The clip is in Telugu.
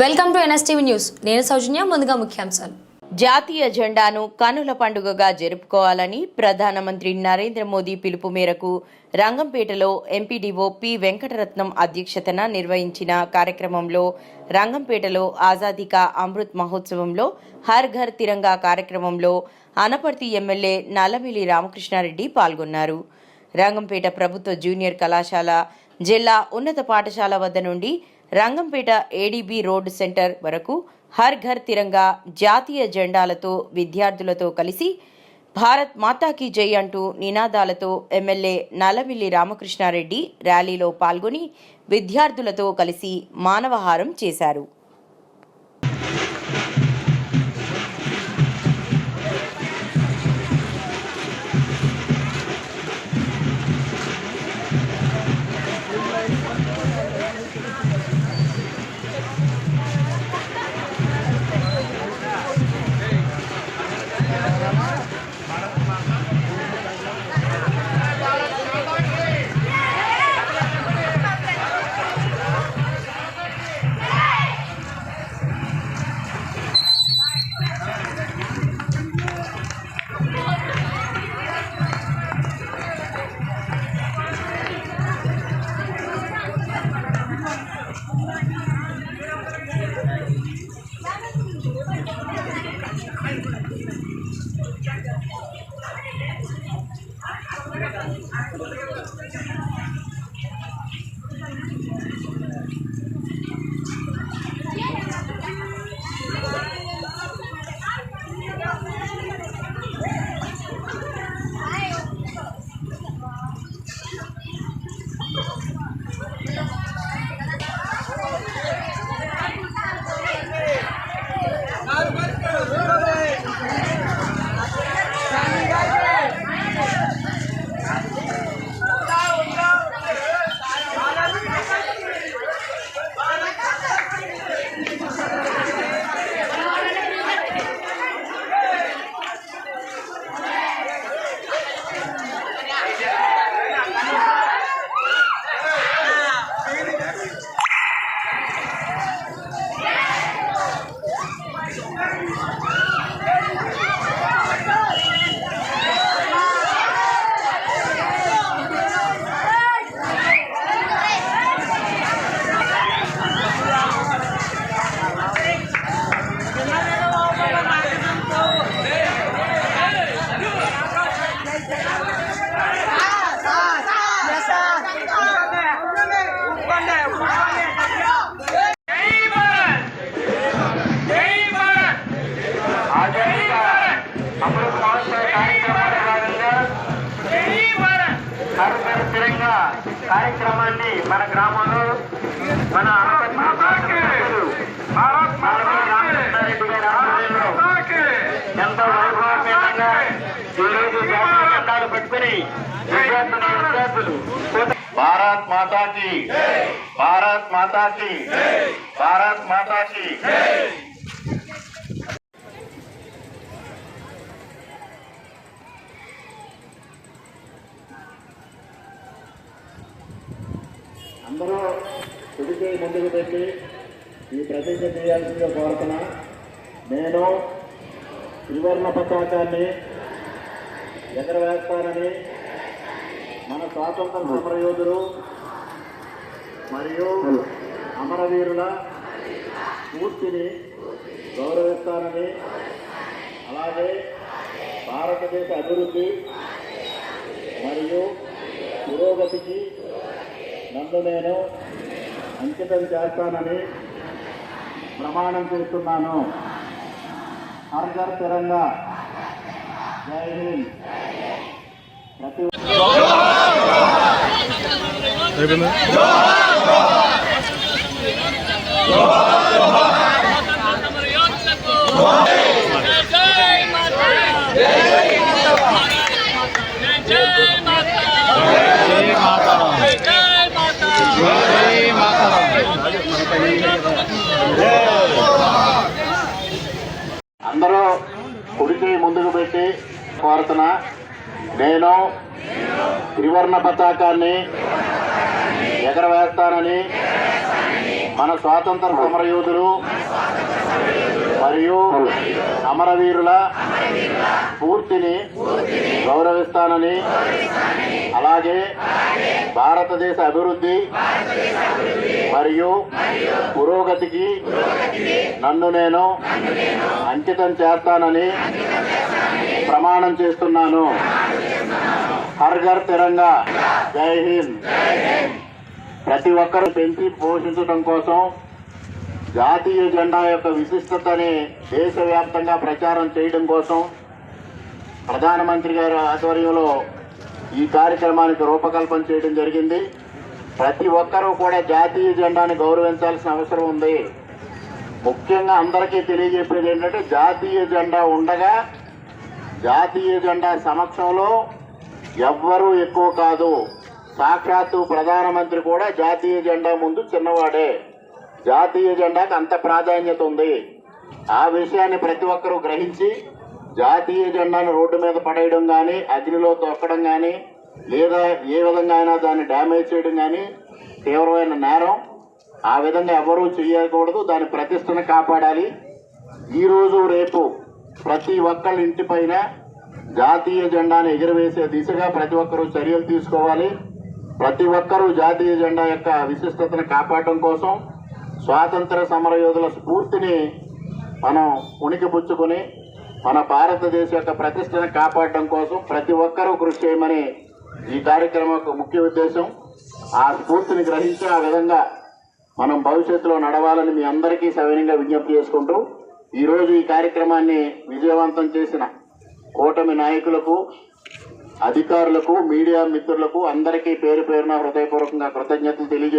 Welcome to NSTV news. నేను సౌజన్య ముందుగా ముఖ్యాంశాలు. జాతీయ జెండాను కనుల పండుగగా జరుపుకోవాలని ప్రధానమంత్రి నరేంద్ర మోదీ పిలుపు మేరకు రంగంపేటలో ఎంపీడీఓ పి వెంకటరత్నం అధ్యక్షతన నిర్వహించిన కార్యక్రమంలో రంగంపేటలో ఆజాదీకా అమృత్ మహోత్సవంలో హర్ ఘర్ తిరంగా కార్యక్రమంలో అనపర్తి ఎమ్మెల్యే నల్లమిలి రామకృష్ణారెడ్డి పాల్గొన్నారు. రంగంపేట ప్రభుత్వ జూనియర్ కళాశాల జిల్లా ఉన్నత పాఠశాల వద్ద నుండి రంగంపేట ఏడీబీ రోడ్ సెంటర్ వరకు హర్ ఘర్ తిరంగా జాతీయ జెండాలతో విద్యార్థులతో కలిసి భారత్ మాతాకి జై అంటూ నినాదాలతో ఎమ్మెల్యే నల్లమిల్లి రామకృష్ణారెడ్డి ర్యాలీలో పాల్గొని విద్యార్థులతో కలిసి మానవహారం చేశారు. Thank you. కార్యక్రమాన్ని మన గ్రామంలో మన అనపర్తి శాసనసభ్యులు నల్లమల్లి రామకృష్ణారెడ్డి గారి ఆధ్వర్యంలో ఎంతో వైభవపేతంగా ఈరోజు జాతీయ జెండాలు పట్టుకుని విద్యార్థులు విద్యార్థులు భారత్ మాతాకి భారత్ మాతాకి భారత్ మాతాకి. అందరూ కుడికి ముందుకు పెట్టి ఈ ప్రతిజ్ఞ చేయాల్సిందిగా కోరుతున్నా. నేను త్రివర్ణ పతాకాన్ని ఎగరవేస్తానని మన స్వాతంత్ర సమరయోధులు మరియు అమరవీరుల స్ఫూర్తిని గౌరవిస్తానని అలాగే భారతదేశ అభివృద్ధి మరియు పురోగతికి నన్ను నేను అంకితం చేస్తానని ప్రమాణం చేస్తున్నాను. హర్ తిరంగా. జై హింద్. ప్రతి అందరూ కుడికి ముందుకు పెట్టి తరఫున నేను త్రివర్ణ పతాకాన్ని ఎగరవేస్తానని మన స్వాతంత్ర సమరయోధులు మరియు అమరవీరుల పూర్తిని గౌరవిస్తానని అలాగే భారతదేశ అభివృద్ధి మరియు పురోగతికి నన్ను నేను అంకితం చేస్తానని ప్రమాణం చేస్తున్నాను. హర్ ఘర్ తిరంగా. జై హింద్. ప్రతి ఒక్కరూ పెంచి పోషించడం కోసం జాతీయ జెండా యొక్క విశిష్టతని దేశవ్యాప్తంగా ప్రచారం చేయడం కోసం ప్రధానమంత్రి గారి ఆధ్వర్యంలో ఈ కార్యక్రమానికి రూపకల్పన చేయడం జరిగింది. ప్రతి ఒక్కరూ కూడా జాతీయ జెండాను గౌరవించాల్సిన అవసరం ఉంది. ముఖ్యంగా అందరికీ తెలియజెప్పేది ఏంటంటే జాతీయ జెండా ఉండగా జాతీయ జెండా సమక్షంలో ఎవ్వరూ ఎక్కువ కాదు. సాక్షాత్తు ప్రధానమంత్రి కూడా జాతీయ జెండా ముందు చిన్నవాడే. జాతీయ జెండాకు అంత ప్రాధాన్యత ఉంది. ఆ విషయాన్ని ప్రతి ఒక్కరూ గ్రహించి జాతీయ జెండాను రోడ్డు మీద పడేయడం కానీ అగ్నిలో తొక్కడం కానీ లేదా ఏ విధంగా అయినా దాన్ని డ్యామేజ్ చేయడం కానీ తీవ్రమైన నేరం ఆ విధంగా ఎవరూ చేయకూడదు. దాని ప్రతిష్టను కాపాడాలి. ఈ రోజు రేపు ప్రతి ఒక్కళ్ళ ఇంటిపైన జాతీయ జెండాను ఎగురవేసే దిశగా ప్రతి ఒక్కరూ చర్యలు తీసుకోవాలి. ప్రతి ఒక్కరూ జాతీయ జెండా యొక్క విశిష్టతను కాపాడడం కోసం స్వాతంత్ర సమరయోధుల స్ఫూర్తిని మనం ఉనికిపుచ్చుకొని మన భారతదేశ యొక్క ప్రతిష్టను కాపాడడం కోసం ప్రతి ఒక్కరూ కృషి చేయమని ఈ కార్యక్రమం యొక్క ముఖ్య ఉద్దేశం. ఆ స్ఫూర్తిని గ్రహించి ఆ విధంగా మనం భవిష్యత్తులో నడవాలని మీ అందరికీ సవినయంగా విజ్ఞప్తి చేసుకుంటూ ఈరోజు ఈ కార్యక్రమాన్ని విజయవంతం చేసిన కూటమి నాయకులకు అధికారులకు మీడియా మిత్రులకు అందరికీ పేరు పేరున హృదయపూర్వకంగా కృతజ్ఞతలు తెలియజేస్తున్నాను